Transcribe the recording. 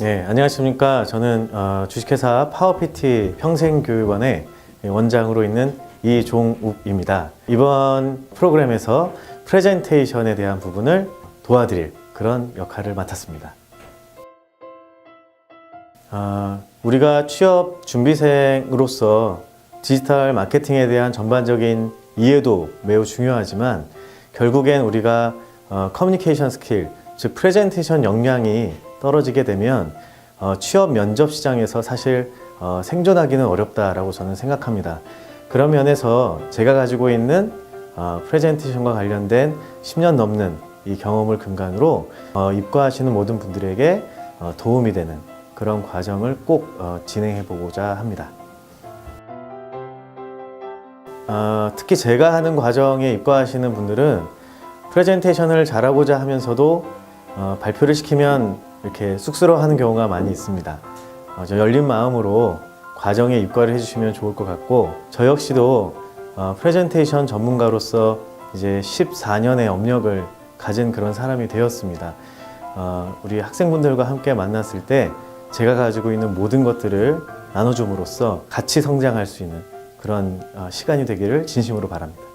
네, 안녕하십니까. 저는 어, 주식회사 파워PT 평생교육원의 원장으로 있는 이종욱입니다. 이번 프로그램에서 프레젠테이션에 대한 부분을 도와드릴 그런 역할을 맡았습니다. 아, 우리가 취업 준비생으로서 디지털 마케팅에 대한 전반적인 이해도 매우 중요하지만 결국엔 우리가 어, 커뮤니케이션 스킬, 즉 프레젠테이션 역량이 떨어지게 되면 어, 취업 면접 시장에서 사실 어, 생존하기는 어렵다라고 저는 생각합니다. 그런 면에서 제가 가지고 있는 어, 프레젠테이션과 관련된 10년 넘는 이 경험을 근간으로 어, 입과하시는 모든 분들에게 어, 도움이 되는 그런 과정을 꼭 어, 진행해 보고자 합니다. 어, 특히 제가 하는 과정에 입과하시는 분들은 프레젠테이션을 잘하고자 하면서도 어, 발표를 시키면 이렇게 쑥스러워하는 경우가 많이 있습니다. 어, 저 열린 마음으로 과정에 입과를 해주시면 좋을 것 같고 저 역시도 어, 프레젠테이션 전문가로서 이제 14년의 업력을 가진 그런 사람이 되었습니다. 어, 우리 학생분들과 함께 만났을 때 제가 가지고 있는 모든 것들을 나눠줌으로써 같이 성장할 수 있는 그런 어, 시간이 되기를 진심으로 바랍니다.